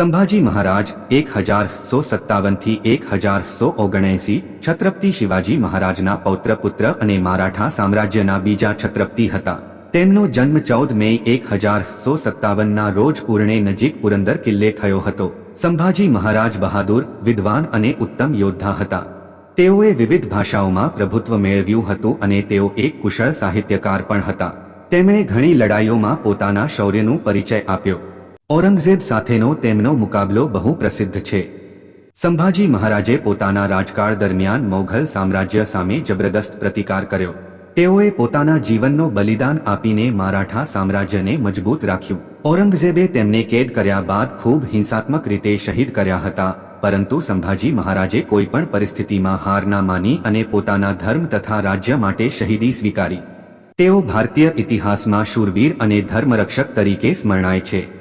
સંભાજી મહારાજ એક હજાર સો સત્તાવનથી એક હજાર સો ઓગણએંસી છત્રપતિ શિવાજી મહારાજના પૌત્ર પુત્ર અને મરાઠા સામ્રાજ્યના બીજા છત્રપતિ હતા. તેમનો જન્મ ચૌદ મે એક હજાર સો સત્તાવનના રોજ પૂર્ણે નજીક પુરંદર કિલ્લે થયો હતો. સંભાજી મહારાજ બહાદુર, વિદ્વાન અને ઉત્તમ યોદ્ધા હતા. તેઓએ વિવિધ ભાષાઓમાં પ્રભુત્વ મેળવ્યું હતું અને તેઓ એક કુશળ સાહિત્યકાર પણ હતા. તેમણે ઘણી લડાઈઓમાં પોતાના શૌર્યનું પરિચય આપ્યો. ઔરંગઝેબ સાથેનો તેમનો મુકાબલો બહુ પ્રસિદ્ધ છે. સંભાજી મહારાજે પોતાના રાજકાળ દરમિયાન મોઘલ સામ્રાજ્ય સામે જબરદસ્ત પ્રતિકાર કર્યો. તેઓએ પોતાના જીવનનો બલિદાન આપીને મરાઠા સામ્રાજ્યને મજબૂત રાખ્યું. ઔરંગઝેબે તેમને કેદ કર્યા બાદ ખૂબ હિંસાત્મક રીતે શહીદ કર્યા હતા, પરંતુ સંભાજી મહારાજે કોઈપણ પરિસ્થિતિમાં હાર ના માની અને પોતાના ધર્મ તથા રાજ્ય માટે શહીદી સ્વીકારી. તેઓ ભારતીય ઇતિહાસમાં શૂરવીર અને ધર્મરક્ષક તરીકે સ્મરણાય છે.